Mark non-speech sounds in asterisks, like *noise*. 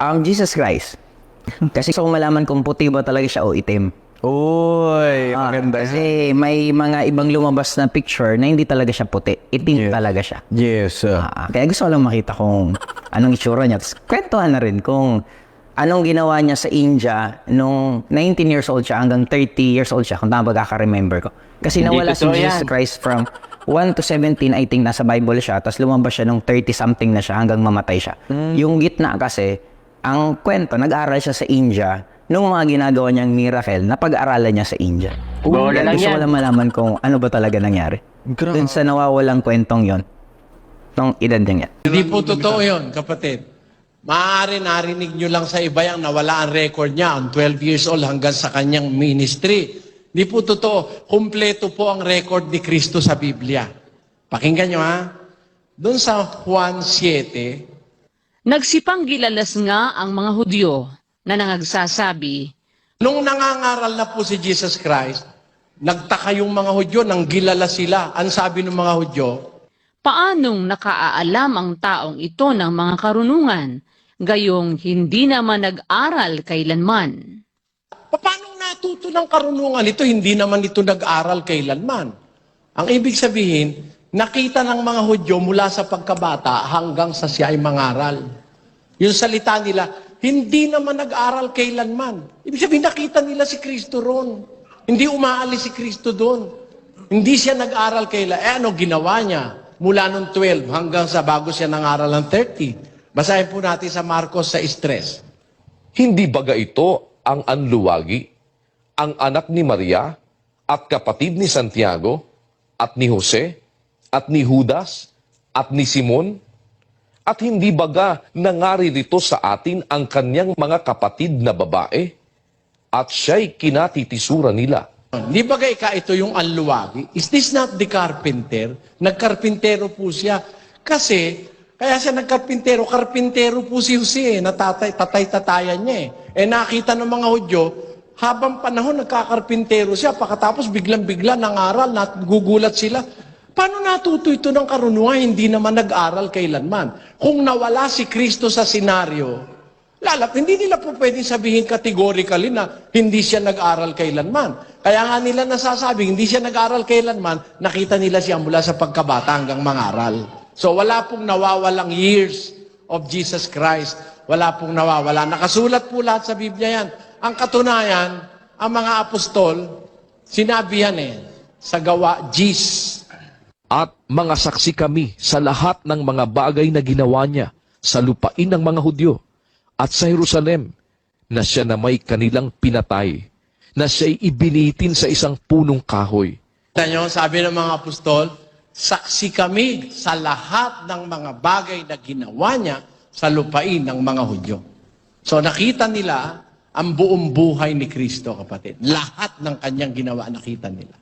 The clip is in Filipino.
Um, Jesus Christ. *laughs* Kasi gusto ko malaman kung puti ba talaga siya o itim. Uy, Ah, maganda. kasi may mga ibang lumabas na picture na hindi talaga siya puti. Itim Yes. talaga siya. Yes. uh, Ah, kaya gusto ko lang makita kung anong itsura niya. Tapos kwentuhan na rin kung anong ginawa niya sa India nung 19 years old siya hanggang 30 years old siya, kung tama ba remember ko. Kasi Hindi nawala si totoo Jesus yan. Christ from 1 to 17, I think nasa Bible siya, tapos lumabas siya nung 30-something na siya hanggang mamatay siya. Yung gitna kasi, ang kwento, nag-aral siya sa India nung mga ginagawa niyang miracle na pag-aralan niya sa India. Bola lang Gusto ko yan. lang malaman kung ano ba talaga nangyari. Grabe. Dun sa nawawalang kwentong yon nung edad niya. Hindi po totoo yun, kapatid. Maaari narinig nyo lang sa iba yung nawala ang record niya on 12 years old hanggang sa kanyang ministry. Hindi po totoo. Kumpleto po ang record ni Kristo sa Biblia. Pakinggan nyo ha. Doon sa Juan 7, Nagsipang gilalas nga ang mga Hudyo na nangagsasabi, nung nangangaral na po si Jesus Christ, nagtaka yung mga Hudyo, nang gilala sila. Ang sabi ng mga Hudyo, paanong nakaaalam ang taong ito ng mga karunungan, gayong hindi naman nag-aral kailanman. Paano natuto ng karunungan ito? Hindi naman ito nag-aral kailanman. Ang ibig sabihin, nakita ng mga Hudyo mula sa pagkabata hanggang sa siya ay mangaral. Yung salita nila, hindi naman nag-aral kailanman. Ibig sabihin, nakita nila si Kristo ron. Hindi umaalis si Kristo doon. Hindi siya nag-aral kailan. Eh ano ginawa niya? Mula nung 12 hanggang sa bago siya nangaral ng 30. Basahin po natin sa Marcos sa stress. Hindi baga ito ang anluwagi, ang anak ni Maria at kapatid ni Santiago at ni Jose at ni Judas at ni Simon? At hindi baga nangari dito sa atin ang kanyang mga kapatid na babae? At siya'y kinatitisura nila. Di ba ka ito yung anluwagi? Is this not the carpenter? Nagkarpintero po siya. Kasi, kaya siya nagkarpintero, karpintero po si Jose, eh, na tatay, tatay-tatayan niya eh. Eh nakita ng mga Hudyo, habang panahon nagkakarpintero siya, pagkatapos biglang-bigla nangaral, nagugulat sila. Paano natuto ito ng karunungan? Hindi naman nag-aral kailanman. Kung nawala si Kristo sa senaryo, Lalap, hindi nila po pwedeng sabihin categorically na hindi siya nag-aral kailanman. Kaya nga nila nasasabi, hindi siya nag-aral kailanman, nakita nila siya mula sa pagkabata hanggang mangaral. So wala pong nawawalang years of Jesus Christ. Wala pong nawawala. Nakasulat po lahat sa Biblia yan. Ang katunayan, ang mga apostol, sinabi yan eh, sa gawa, G's. At mga saksi kami sa lahat ng mga bagay na ginawa niya sa lupain ng mga Hudyo at sa Jerusalem na siya na may kanilang pinatay, na siya'y ibinitin sa isang punong kahoy. Kita nyo, sabi ng mga apostol, saksi kami sa lahat ng mga bagay na ginawa niya sa lupain ng mga Hudyo. So nakita nila ang buong buhay ni Kristo, kapatid. Lahat ng kanyang ginawa, nakita nila.